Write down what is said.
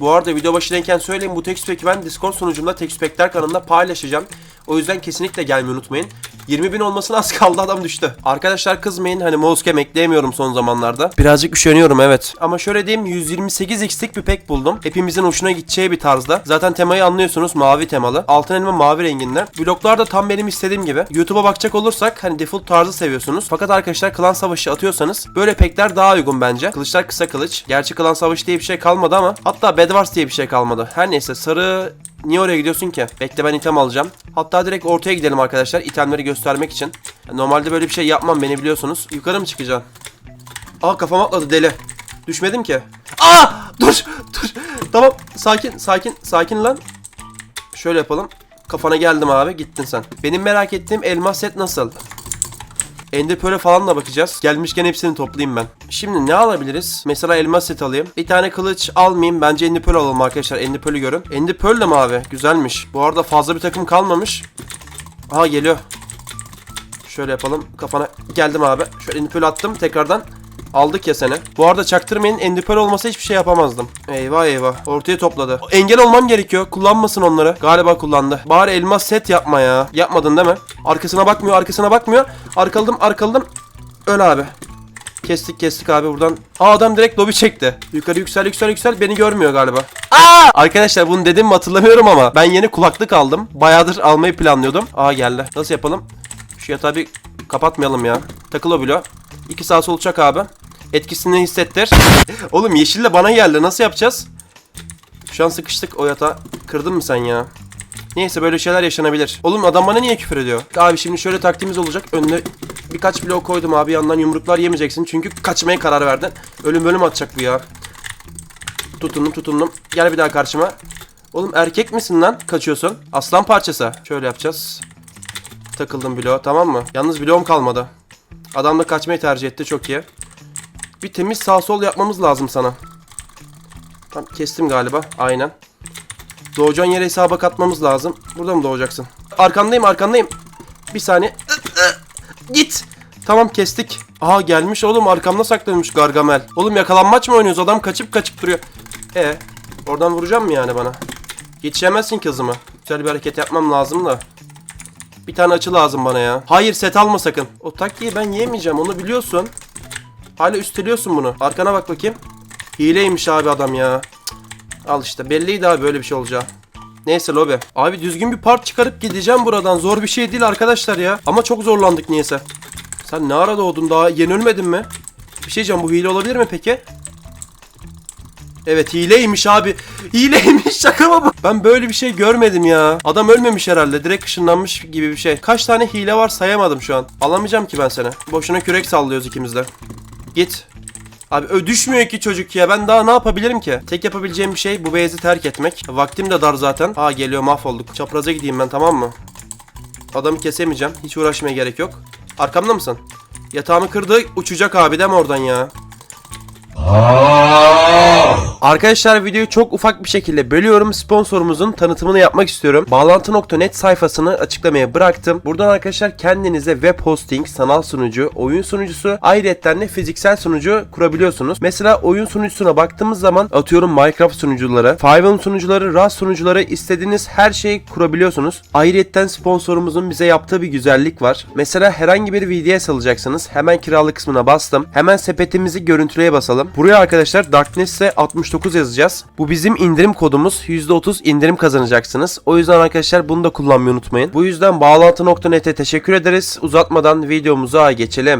Bu arada video başındayken söyleyeyim bu Textpack'i ben Discord sunucumda Textpack'ler kanalında paylaşacağım. O yüzden kesinlikle gelmeyi unutmayın. 20 bin olmasına az kaldı adam düştü. Arkadaşlar kızmayın hani mousecam ekleyemiyorum son zamanlarda. Birazcık üşeniyorum evet. Ama şöyle diyeyim 128 x'lik bir pack buldum. Hepimizin hoşuna gideceği bir tarzda. Zaten temayı anlıyorsunuz mavi temalı. Altın elma mavi renginde. Bloklar da tam benim istediğim gibi. YouTube'a bakacak olursak hani default tarzı seviyorsunuz. Fakat arkadaşlar klan savaşı atıyorsanız böyle packler daha uygun bence. Kılıçlar kısa kılıç. Gerçi klan savaşı diye bir şey kalmadı ama hatta Bed Wars diye bir şey kalmadı. Her neyse sarı Niye oraya gidiyorsun ki? Bekle ben item alacağım. Hatta direkt ortaya gidelim arkadaşlar itemleri göstermek için. Normalde böyle bir şey yapmam beni biliyorsunuz. Yukarı mı çıkacağım? Aa kafam atladı deli. Düşmedim ki. Aa dur dur. Tamam sakin sakin sakin lan. Şöyle yapalım. Kafana geldim abi gittin sen. Benim merak ettiğim elmas set nasıl? Ender falan da bakacağız. Gelmişken hepsini toplayayım ben. Şimdi ne alabiliriz? Mesela elmas set alayım. Bir tane kılıç almayayım. Bence Ender alalım arkadaşlar. Ender görün. Ender Pearl de mi abi? Güzelmiş. Bu arada fazla bir takım kalmamış. Aha geliyor. Şöyle yapalım. Kafana geldim abi. Şöyle Ender attım. Tekrardan Aldık ya seni. Bu arada çaktırmayın Ender Pearl olmasa hiçbir şey yapamazdım. Eyvah eyvah. Ortaya topladı. Engel olmam gerekiyor. Kullanmasın onları. Galiba kullandı. Bari elmas set yapma ya. Yapmadın değil mi? Arkasına bakmıyor arkasına bakmıyor. Arkaladım arkaladım. Öl abi. Kestik kestik abi buradan. Aa adam direkt lobi çekti. Yukarı yüksel yüksel yüksel beni görmüyor galiba. Aa! Arkadaşlar bunu dedim mi hatırlamıyorum ama ben yeni kulaklık aldım. Bayağıdır almayı planlıyordum. Aa geldi. Nasıl yapalım? Şu yatağı bir kapatmayalım ya. Takıl o bloğa. İki sağ sol uçak abi. Etkisini hissettir. Oğlum yeşille bana geldi. Nasıl yapacağız? Şu an sıkıştık o yatağı. Kırdın mı sen ya? Neyse böyle şeyler yaşanabilir. Oğlum adam bana niye küfür ediyor? Abi şimdi şöyle taktiğimiz olacak. Önüne birkaç blok koydum abi. Yandan yumruklar yemeyeceksin. Çünkü kaçmaya karar verdin. Ölüm bölüm atacak bu ya. Tutundum tutundum. Gel bir daha karşıma. Oğlum erkek misin lan? Kaçıyorsun. Aslan parçası. Şöyle yapacağız. Takıldım bloğa tamam mı? Yalnız bloğum kalmadı. Adam da kaçmayı tercih etti çok iyi. Bir temiz sağ sol yapmamız lazım sana. Tamam kestim galiba. Aynen. Doğacağın yere hesaba katmamız lazım. Burada mı doğacaksın? Arkandayım arkandayım. Bir saniye. Git. Tamam kestik. Aha gelmiş oğlum arkamda saklanmış Gargamel. Oğlum yakalanmaç mı oynuyoruz? Adam kaçıp kaçıp duruyor. E oradan vuracağım mı yani bana? Yetişemezsin ki. Güzel bir hareket yapmam lazım da. Bir tane açı lazım bana ya. Hayır set alma sakın. O taktiği ben yemeyeceğim onu biliyorsun. Hala üsteliyorsun bunu. Arkana bak bakayım. Hileymiş abi adam ya. Al işte belliydi abi böyle bir şey olacağı. Neyse lobi. Abi düzgün bir part çıkarıp gideceğim buradan. Zor bir şey değil arkadaşlar ya. Ama çok zorlandık niyeyse. Sen ne ara doğdun daha yeni ölmedin mi? Bir şey diyeceğim bu hile olabilir mi peki? Evet hileymiş abi. Hileymiş şaka mı bu? Ben böyle bir şey görmedim ya. Adam ölmemiş herhalde. Direkt ışınlanmış gibi bir şey. Kaç tane hile var sayamadım şu an. Alamayacağım ki ben seni. Boşuna kürek sallıyoruz ikimiz de. Git. Abi ö düşmüyor ki çocuk ya. Ben daha ne yapabilirim ki? Tek yapabileceğim bir şey bu beyzi terk etmek. Vaktim de dar zaten. Ha geliyor mahvolduk. Çapraza gideyim ben tamam mı? Adamı kesemeyeceğim. Hiç uğraşmaya gerek yok. Arkamda mısın? Yatağımı kırdı. Uçacak abi mi oradan ya? Arkadaşlar videoyu çok ufak bir şekilde bölüyorum. Sponsorumuzun tanıtımını yapmak istiyorum. Bağlantı.net sayfasını açıklamaya bıraktım. Buradan arkadaşlar kendinize web hosting, sanal sunucu, oyun sunucusu, ayrıca de fiziksel sunucu kurabiliyorsunuz. Mesela oyun sunucusuna baktığımız zaman atıyorum Minecraft sunucuları, Five'ın sunucuları, Rust sunucuları istediğiniz her şeyi kurabiliyorsunuz. Ayrıca sponsorumuzun bize yaptığı bir güzellik var. Mesela herhangi bir VDS alacaksınız. Hemen kiralık kısmına bastım. Hemen sepetimizi görüntüleye basalım. Buraya arkadaşlar Darkness'e 69 yazacağız. Bu bizim indirim kodumuz. %30 indirim kazanacaksınız. O yüzden arkadaşlar bunu da kullanmayı unutmayın. Bu yüzden bağlantı.net'e teşekkür ederiz. Uzatmadan videomuza geçelim.